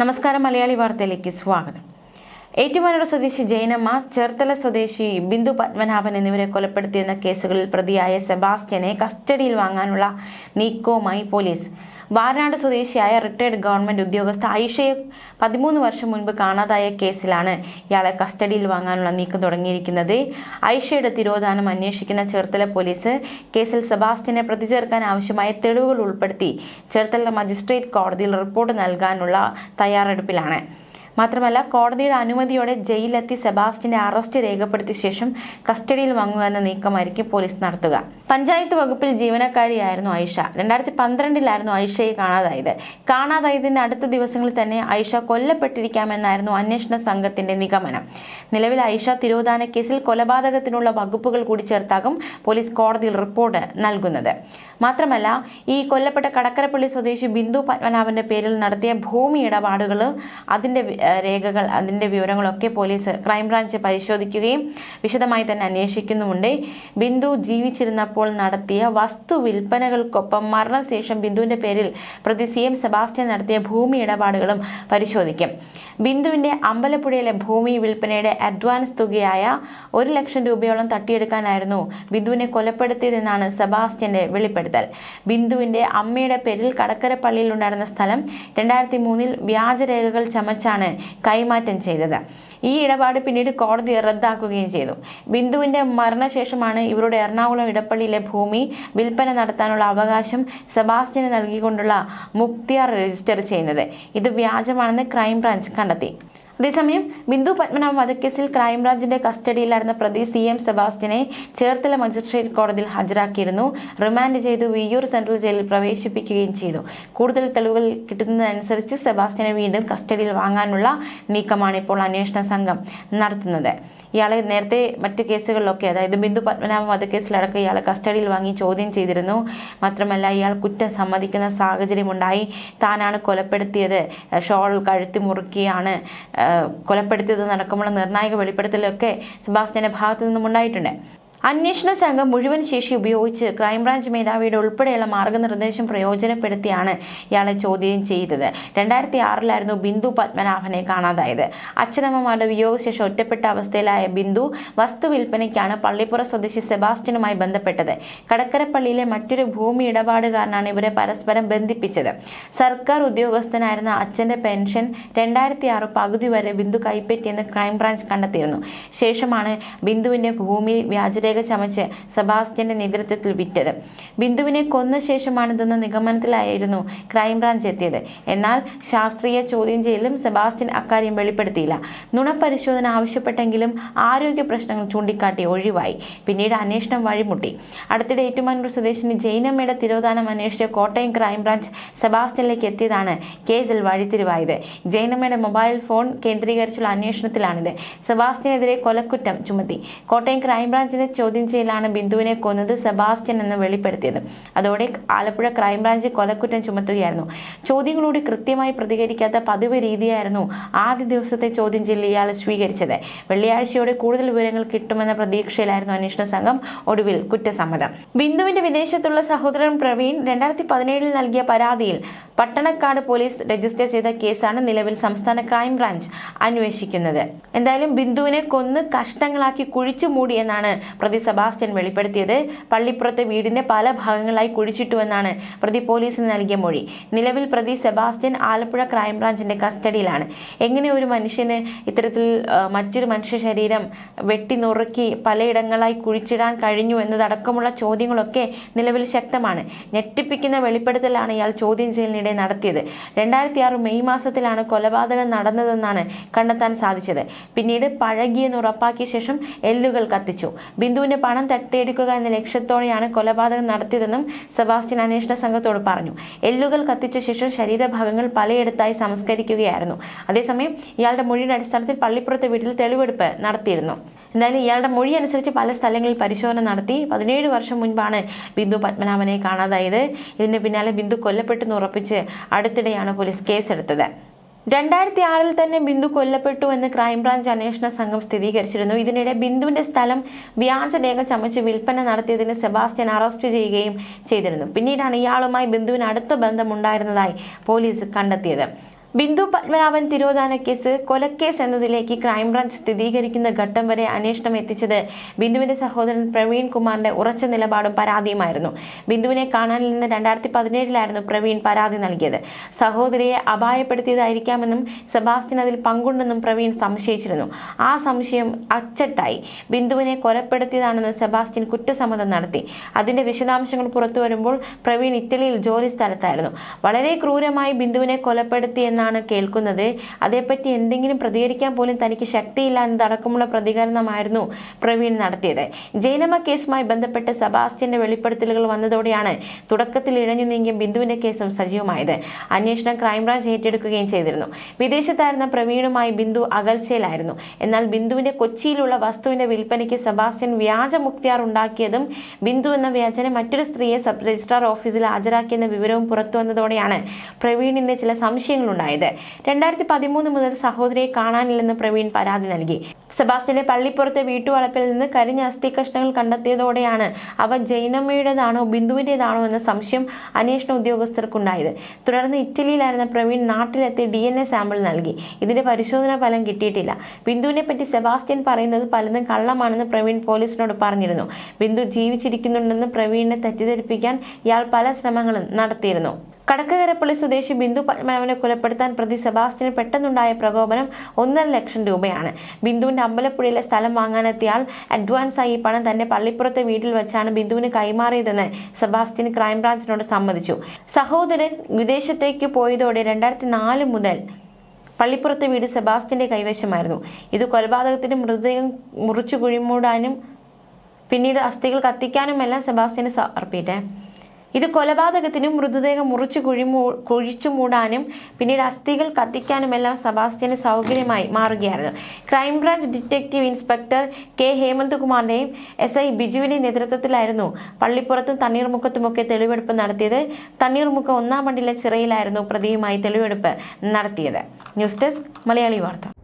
നമസ്കാരം മലയാളി വാർത്തയിലേക്ക് സ്വാഗതം. ഏറ്റുമാനൂർ സ്വദേശി ജൈനമ്മ ചേർത്തല സ്വദേശി ബിന്ദു പത്മനാഭൻ എന്നിവരെ കൊലപ്പെടുത്തിയെന്ന കേസുകളിൽ പ്രതിയായ സെബാസ്റ്റ്യനെ കസ്റ്റഡിയിൽ വാങ്ങാനുള്ള നീക്കവുമായി പോലീസ് വാരനാട് സ്വദേശിയായ റിട്ടയർഡ് ഗവൺമെന്റ് ഉദ്യോഗസ്ഥ ഐഷയെ പതിമൂന്ന് വർഷം മുൻപ് കാണാതായ കേസിലാണ് ഇയാളെ കസ്റ്റഡിയിൽ വാങ്ങാനുള്ള നീക്കം തുടങ്ങിയിരിക്കുന്നത്. ഐഷയുടെ തിരോധാനം അന്വേഷിക്കുന്ന ചേർത്തല പോലീസ് കേസിൽ സെബാസ്റ്റ്യനെ പ്രതി ചേർക്കാൻ ആവശ്യമായ തെളിവുകൾ ഉൾപ്പെടുത്തി ചേർത്തല മജിസ്ട്രേറ്റ് കോടതിയിൽ റിപ്പോർട്ട് നൽകാനുള്ള തയ്യാറെടുപ്പിലാണ്. മാത്രമല്ല കോടതിയുടെ അനുമതിയോടെ ജയിലിലെത്തി സെബാസ്റ്റിന്റെ അറസ്റ്റ് രേഖപ്പെടുത്തിയ ശേഷം കസ്റ്റഡിയിൽ വാങ്ങുക എന്ന നീക്കമായിരിക്കും പോലീസ് നടത്തുക. പഞ്ചായത്ത് വകുപ്പിൽ ജീവനക്കാരിയായിരുന്നു ഐഷ. രണ്ടായിരത്തി പന്ത്രണ്ടിലായിരുന്നു ഐഷയെ കാണാതായത്. കാണാതായതിന്റെ അടുത്ത ദിവസങ്ങളിൽ തന്നെ ഐഷ കൊല്ലപ്പെട്ടിരിക്കാമെന്നായിരുന്നു അന്വേഷണ സംഘത്തിന്റെ നിഗമനം. നിലവിൽ ഐഷ തിരോധാന കേസിൽ കൊലപാതകത്തിനുള്ള വകുപ്പുകൾ കൂടി ചേർത്താകും പോലീസ് കോടതിയിൽ റിപ്പോർട്ട് നൽകുന്നത്. മാത്രമല്ല ഈ കൊല്ലപ്പെട്ട കടക്കരപ്പള്ളി സ്വദേശി ബിന്ദു പത്മനാഭന്റെ പേരിൽ നടത്തിയ ഭൂമി ഇടപാടുകൾ അതിന്റെ രേഖകൾ അതിന്റെ വിവരങ്ങളൊക്കെ പോലീസ് ക്രൈംബ്രാഞ്ച് പരിശോധിക്കുകയും വിശദമായി തന്നെ അന്വേഷിക്കുന്നുമുണ്ട്. ബിന്ദു ജീവിച്ചിരുന്നപ്പോൾ നടത്തിയ വസ്തു വിൽപ്പനകൾക്കൊപ്പം മരണശേഷം ബിന്ദുവിന്റെ പേരിൽ പ്രതി സി എം സെബാസ്റ്റ്യൻ നടത്തിയ ഭൂമി ഇടപാടുകളും പരിശോധിക്കും. ബിന്ദുവിന്റെ അമ്പലപ്പുഴയിലെ ഭൂമി വിൽപ്പനയുടെ അഡ്വാൻസ് തുകയായ ഒരു ലക്ഷം രൂപയോളം തട്ടിയെടുക്കാനായിരുന്നു ബിന്ദുവിനെ കൊലപ്പെടുത്തിയതെന്നാണ് സെബാസ്റ്റ്യന്റെ വെളിപ്പെടുത്തൽ. ബിന്ദുവിന്റെ അമ്മയുടെ പേരിൽ കടക്കരപ്പള്ളിയിൽ ഉണ്ടായിരുന്ന സ്ഥലം രണ്ടായിരത്തി മൂന്നിൽ വ്യാജരേഖകൾ ചമച്ചാണ് കൈമാറ്റം ചെയ്തത്. ഈ ഇടപാട് പിന്നീട് കോടതി റദ്ദാക്കുകയും ചെയ്തു. ബിന്ദുവിന്റെ മരണശേഷമാണ് ഇവരുടെ എറണാകുളം ഇടപ്പള്ളിയിലെ ഭൂമി വിൽപ്പന നടത്താനുള്ള അവകാശം സെബാസ്റ്റ്യന് നൽകിക്കൊണ്ടുള്ള മുക്തിയാർ രജിസ്റ്റർ ചെയ്യുന്നത്. ഇത് വ്യാജമാണെന്ന് ക്രൈംബ്രാഞ്ച് കണ്ടെത്തി. അതേസമയം ബിന്ദു പത്മനാഭ വധക്കേസിൽ ക്രൈംബ്രാഞ്ചിന്റെ കസ്റ്റഡിയിലായിരുന്ന പ്രതി സി എം സെബാസ്റ്റ്യനെ ചേർത്തല മജിസ്ട്രേറ്റ് കോടതിയിൽ ഹാജരാക്കിയിരുന്നു. റിമാൻഡ് ചെയ്ത് വിയ്യൂർ സെൻട്രൽ ജയിലിൽ പ്രവേശിപ്പിക്കുകയും ചെയ്തു. കൂടുതൽ തെളിവുകൾ കിട്ടുന്നതനുസരിച്ച് സെബാസ്റ്റ്യനെ വീണ്ടും കസ്റ്റഡിയിൽ വാങ്ങാനുള്ള നീക്കമാണ് ഇപ്പോൾ അന്വേഷണ സംഘം നടത്തുന്നത്. ഇയാളെ നേരത്തെ മറ്റ് കേസുകളിലൊക്കെ അതായത് ബിന്ദു പത്മനാഭ വധക്കേസിലടക്കം ഇയാളെ കസ്റ്റഡിയിൽ വാങ്ങി ചോദ്യം ചെയ്തിരുന്നു. മാത്രമല്ല ഇയാൾ കുറ്റം സമ്മതിക്കുന്ന സാഹചര്യമുണ്ടായി. താനാണ് കൊലപ്പെടുത്തിയത്. ഷോൾ കഴുത്തി മുറുക്കിയാണ് കൊലപ്പെടുത്തിയത് നടക്കുമുള്ള നിർണായക വെളിപ്പെടുത്തലൊക്കെ സെബാസ്റ്റ്യന്റെ ഭാഗത്തു നിന്നും ഉണ്ടായിട്ടുണ്ട്. അന്വേഷണ സംഘം മുഴുവൻ ശേഷി ഉപയോഗിച്ച് ക്രൈംബ്രാഞ്ച് മേധാവിയുടെ ഉൾപ്പെടെയുള്ള മാർഗനിർദ്ദേശം പ്രയോജനപ്പെടുത്തിയാണ് ഇയാളെ ചോദ്യം ചെയ്തത്. രണ്ടായിരത്തി ആറിലായിരുന്നു ബിന്ദു പത്മനാഭനെ കാണാതായത്. അച്ഛനമ്മമാരുടെ വിയോഗശേഷം ഒറ്റപ്പെട്ട അവസ്ഥയിലായ ബിന്ദു വസ്തു വിൽപ്പനയ്ക്കാണ് പള്ളിപ്പുറ സ്വദേശി സെബാസ്റ്റ്യനുമായി ബന്ധപ്പെട്ടത്. കടക്കരപ്പള്ളിയിലെ മറ്റൊരു ഭൂമി ഇടപാട് ഇടപാടുകാരനാണ് ഇവരെ പരസ്പരം ബന്ധിപ്പിച്ചത്. സർക്കാർ ഉദ്യോഗസ്ഥനായിരുന്ന അച്ഛന്റെ പെൻഷൻ രണ്ടായിരത്തി ആറ് പകുതി വരെ ബിന്ദു കൈപ്പറ്റിയെന്ന് ക്രൈംബ്രാഞ്ച് കണ്ടെത്തിയിരുന്നു. ശേഷമാണ് ബിന്ദുവിന്റെ ഭൂമി വ്യാജരേഖ ചമച്ച് സെബാസ്റ്റ്യന്റെ നേതൃത്വത്തിൽ വിറ്റത്. ബിന്ദുവിനെ കൊന്ന ശേഷമാണിതെന്ന നിഗമനത്തിലായിരുന്നു ക്രൈംബ്രാഞ്ച് എത്തിയത്. എന്നാൽ ശാസ്ത്രീയ ചോദ്യം ചെയ്യലും സെബാസ്റ്റ്യൻ അക്കാര്യം വെളിപ്പെടുത്തിയില്ല. നുണപരിശോധന ആവശ്യപ്പെട്ടെങ്കിലും ആരോഗ്യ പ്രശ്നങ്ങൾ ചൂണ്ടിക്കാട്ടി ഒഴിവായി. പിന്നീട് അന്വേഷണം വഴിമുട്ടി. അടുത്തിടെ ഏറ്റുമാനൂർ സ്വദേശിനി ജൈനമ്മയുടെ തിരോധാനം അന്വേഷിച്ച കോട്ടയം ക്രൈംബ്രാഞ്ച് സെബാസ്റ്റ്യനിലേക്ക് എത്തിയതാണ് കേസിൽ വഴിത്തിരിവായത്. ജൈനമ്മയുടെ മൊബൈൽ ഫോൺ കേന്ദ്രീകരിച്ചുള്ള അന്വേഷണത്തിലാണിത്. സെബാസ്റ്റ്യനെതിരെ കൊലക്കുറ്റം ചുമത്തി. കോട്ടയം ക്രൈംബ്രാഞ്ചിന്റെ ചോദ്യം ചെയ്യലാണ് ബിന്ദുവിനെ കൊന്നത് സെബാസ്റ്റ്യൻ എന്ന് വെളിപ്പെടുത്തിയത്. അതോടെ ആലപ്പുഴ ക്രൈംബ്രാഞ്ച് കൊലക്കുറ്റം ചുമത്തുകയായിരുന്നു. ചോദ്യങ്ങളോട് കൃത്യമായി പ്രതികരിക്കാത്ത പതിവ് രീതിയായിരുന്നു ആദ്യ ദിവസത്തെ ചോദ്യം ചെയ്യൽ ഇയാൾ സ്വീകരിച്ചത്. വെള്ളിയാഴ്ചയോടെ കൂടുതൽ വിവരങ്ങൾ കിട്ടുമെന്ന പ്രതീക്ഷയിലായിരുന്നു അന്വേഷണ സംഘം ഒടുവിൽ കുറ്റസമ്മതം. ബിന്ദുവിന്റെ വിദേശത്തുള്ള സഹോദരൻ പ്രവീൺ രണ്ടായിരത്തി പതിനേഴിൽ നൽകിയ പരാതിയിൽ പട്ടണക്കാട് പോലീസ് രജിസ്റ്റർ ചെയ്ത കേസാണ് നിലവിൽ സംസ്ഥാന ക്രൈംബ്രാഞ്ച് അന്വേഷിക്കുന്നത്. എന്തായാലും ബിന്ദുവിനെ കൊന്ന് കഷ്ടങ്ങളാക്കി കുഴിച്ചു മൂടിയെന്നാണ് പ്രതി സെബാസ്റ്റ്യൻ വെളിപ്പെടുത്തിയത് പള്ളിപ്പുറത്ത് വീടിന്റെ പല ഭാഗങ്ങളായി കുഴിച്ചിട്ടുവെന്നാണ് പ്രതി പോലീസിന് നൽകിയ മൊഴി. നിലവിൽ പ്രതി സെബാസ്റ്റ്യൻ ആലപ്പുഴ ക്രൈംബ്രാഞ്ചിന്റെ കസ്റ്റഡിയിലാണ്. എങ്ങനെ ഒരു മനുഷ്യന് ഇത്തരത്തിൽ മറ്റൊരു മനുഷ്യ ശരീരം വെട്ടി നുറുക്കി പലയിടങ്ങളായി കുഴിച്ചിടാൻ കഴിഞ്ഞു എന്നതടക്കമുള്ള ചോദ്യങ്ങളൊക്കെ നിലവിൽ ശക്തമാണ്. ഞെട്ടിപ്പിക്കുന്ന വെളിപ്പെടുത്തലാണ് ഇയാൾ ചോദ്യം ചെയ്യലിനിടെ നടത്തിയത്. രണ്ടായിരത്തി ആറ് മെയ് മാസത്തിലാണ് കൊലപാതകം നടന്നതെന്നാണ് കണ്ടെത്താൻ സാധിച്ചത്. പിന്നീട് പഴകിയെന്ന് ഉറപ്പാക്കിയ ശേഷം എല്ലുകൾ കത്തിച്ചു. ബിന്ദുവിന്റെ പണം തട്ടിയെടുക്കുക എന്ന ലക്ഷ്യത്തോടെയാണ് കൊലപാതകം നടത്തിയതെന്നും സെബാസ്റ്റ്യൻ അന്വേഷണ സംഘത്തോട് പറഞ്ഞു. എല്ലുകൾ കത്തിച്ച ശേഷം ശരീരഭാഗങ്ങൾ പലയിടത്തായി സംസ്കരിക്കുകയായിരുന്നു. അതേസമയം ഇയാളുടെ മൊഴിയുടെ അടിസ്ഥാനത്തിൽ പള്ളിപ്പുറത്തെ വീട്ടിൽ തെളിവെടുപ്പ് നടത്തിയിരുന്നു. എന്തായാലും ഇയാളുടെ മൊഴി അനുസരിച്ച് പല സ്ഥലങ്ങളിൽ പരിശോധന നടത്തി പതിനേഴ് വർഷം മുൻപാണ് ബിന്ദു പത്മനാഭനെ കാണാതായത്. ഇതിന് പിന്നാലെ ബിന്ദു കൊല്ലപ്പെട്ടെന്ന് ഉറപ്പിച്ച് അടുത്തിടെയാണ് പോലീസ് കേസെടുത്തത്. രണ്ടായിരത്തി ആറിൽ തന്നെ ബിന്ദു കൊല്ലപ്പെട്ടു എന്ന് ക്രൈംബ്രാഞ്ച് അന്വേഷണ സംഘം സ്ഥിരീകരിച്ചിരുന്നു. ഇതിനിടെ ബിന്ദുവിന്റെ സ്ഥലം വ്യാജരേഖ ചമച്ച് വിൽപ്പന നടത്തിയതിന് സെബാസ്റ്റ്യൻ അറസ്റ്റ് ചെയ്യുകയും ചെയ്തിരുന്നു. പിന്നീടാണ് ഇയാളുമായി ബിന്ദുവിന് അടുത്ത ബന്ധമുണ്ടായിരുന്നതായി പോലീസ് കണ്ടെത്തിയത്. ബിന്ദു പത്മനാഭൻ തിരോധാന കേസ് കൊലക്കേസ് എന്നതിലേക്ക് ക്രൈംബ്രാഞ്ച് സ്ഥിരീകരിക്കുന്ന ഘട്ടം വരെ അന്വേഷണം എത്തിച്ചത് ബിന്ദുവിന്റെ സഹോദരൻ പ്രവീൺ കുമാറിന്റെ ഉറച്ച നിലപാടും പരാതിയുമായിരുന്നു. ബിന്ദുവിനെ കാണാനിൽ നിന്ന് രണ്ടായിരത്തി പതിനേഴിലായിരുന്നു പ്രവീൺ പരാതി നൽകിയത്. സഹോദരിയെ അപായപ്പെടുത്തിയതായിരിക്കാമെന്നും സെബാസ്റ്റ്യൻ അതിൽ പങ്കുണ്ടെന്നും പ്രവീൺ സംശയിച്ചിരുന്നു. ആ സംശയം അച്ചട്ടായി. ബിന്ദുവിനെ കൊലപ്പെടുത്തിയതാണെന്ന് സെബാസ്റ്റ്യൻ കുറ്റസമ്മതം നടത്തി. അതിന്റെ വിശദാംശങ്ങൾ പുറത്തു വരുമ്പോൾ പ്രവീൺ ഇറ്റലിയിൽ ജോലി സ്ഥലത്തായിരുന്നു. വളരെ ക്രൂരമായി ബിന്ദുവിനെ കൊലപ്പെടുത്തി എന്നാണ് കേൾക്കുന്നത്. അതേപ്പറ്റി എന്തെങ്കിലും പ്രതികരിക്കാൻ പോലും തനിക്ക് ശക്തിയില്ല എന്നതടക്കമുള്ള പ്രതികരണമായിരുന്നു പ്രവീൺ നടത്തിയത്. ജൈനമ കേസുമായി ബന്ധപ്പെട്ട് സെബാസ്റ്റ്യന്റെ വെളിപ്പെടുത്തലുകൾ വന്നതോടെയാണ് തുടക്കത്തിൽ ഇഴഞ്ഞു നീങ്ങിയ ബിന്ദുവിന്റെ കേസും സജീവമായത്. അന്വേഷണം ക്രൈംബ്രാഞ്ച് ഏറ്റെടുക്കുകയും ചെയ്തിരുന്നു. വിദേശത്തായിരുന്ന പ്രവീണുമായി ബിന്ദു അകൽച്ചയിലായിരുന്നു. എന്നാൽ ബിന്ദുവിന്റെ കൊച്ചിയിലുള്ള വസ്തുവിന്റെ വിൽപ്പനയ്ക്ക് സെബാസ്റ്റ്യൻ വ്യാജ മുക്തിയാർ ഉണ്ടാക്കിയതും ബിന്ദു എന്ന വ്യാജനെ മറ്റൊരു സ്ത്രീയെ സബ് രജിസ്ട്രാർ ഓഫീസിൽ ഹാജരാക്കിയെന്ന വിവരവും പുറത്തു വന്നതോടെയാണ് പ്രവീണിന്റെ ചില സംശയങ്ങൾ ഉണ്ടായത് രണ്ടായിരത്തി പതിമൂന്ന് മുതൽ സഹോദരിയെ കാണാനില്ലെന്ന് പ്രവീൺ പരാതി നൽകി. സെബാസ്റ്റ്യന്റെ പള്ളിപ്പുറത്തെ വീട്ടുവളപ്പിൽ നിന്ന് കരിഞ്ഞ അസ്ഥി കഷ്ണങ്ങൾ കണ്ടെത്തിയതോടെയാണ് അവ ജൈനമ്മയുടേതാണോ ബിന്ദുവിന്റെതാണോ എന്ന സംശയം അന്വേഷണ ഉദ്യോഗസ്ഥർക്കുണ്ടായത്. തുടർന്ന് ഇറ്റലിയിലായിരുന്ന പ്രവീൺ നാട്ടിലെത്തി ഡി എൻ എ സാമ്പിൾ നൽകി. ഇതിന്റെ പരിശോധനാ ഫലം കിട്ടിയിട്ടില്ല. ബിന്ദുവിനെ പറ്റി സെബാസ്റ്റ്യൻ പറയുന്നത് പലതും കള്ളമാണെന്ന് പ്രവീൺ പോലീസിനോട് പറഞ്ഞിരുന്നു. ബിന്ദു ജീവിച്ചിരിക്കുന്നുണ്ടെന്ന് പ്രവീണിനെ തെറ്റിദ്ധരിപ്പിക്കാൻ ഇയാൾ പല ശ്രമങ്ങളും നടത്തിയിരുന്നു. കടക്കകരപ്പള്ളി സ്വദേശി ബിന്ദു പത്മനാഭനെ കൊലപ്പെടുത്താൻ പ്രതി സെബാസ്റ്റ്യന് പെട്ടെന്നുണ്ടായ പ്രകോപനം ഒന്നര ലക്ഷം രൂപയാണ്. ബിന്ദുവിന്റെ അമ്പലപ്പുഴയിലെ സ്ഥലം വാങ്ങാനെത്തിയ ആൾ അഡ്വാൻസ് ആയി ഈ പണം തന്റെ പള്ളിപ്പുറത്തെ വീട്ടിൽ വെച്ചാണ് ബിന്ദുവിന് കൈമാറിയതെന്ന് സെബാസ്റ്റ്യൻ ക്രൈംബ്രാഞ്ചിനോട് സമ്മതിച്ചു. സഹോദരൻ വിദേശത്തേക്ക് പോയതോടെ രണ്ടായിരത്തി നാല് മുതൽ പള്ളിപ്പുറത്തെ വീട് സെബാസ്റ്റ്യന്റെ കൈവശമായിരുന്നു. ഇത് കൊലപാതകത്തിന് മൃതദേഹം മുറിച്ചു കുഴിമൂടാനും പിന്നീട് അസ്ഥികൾ കത്തിക്കാനുമെല്ലാം സെബാസ്റ്റ്യന് സമർപ്പിട്ടെ ഇത് കൊലപാതകത്തിനും മൃതദേഹം മുറിച്ചു കുഴിമൂ കുഴിച്ചു മൂടാനും പിന്നീട് അസ്ഥികൾ കത്തിക്കാനുമെല്ലാം സബാസ്റ്റ്യന് സൗകര്യമായി മാറുകയായിരുന്നു. Crime branch detective inspector K. Hemant കുമാറിന്റെയും S. I. ബിജുവിന്റെ നേതൃത്വത്തിലായിരുന്നു പള്ളിപ്പുറത്തും തണ്ണീർമുക്കത്തുമൊക്കെ തെളിവെടുപ്പ് നടത്തിയത്. തണ്ണീർമുക്ക ഒന്നാം മണ്ടിലെ ചിറയിലായിരുന്നു പ്രതിയുമായി തെളിവെടുപ്പ് നടത്തിയത്. ന്യൂസ് ഡെസ്ക് മലയാളി വാർത്ത.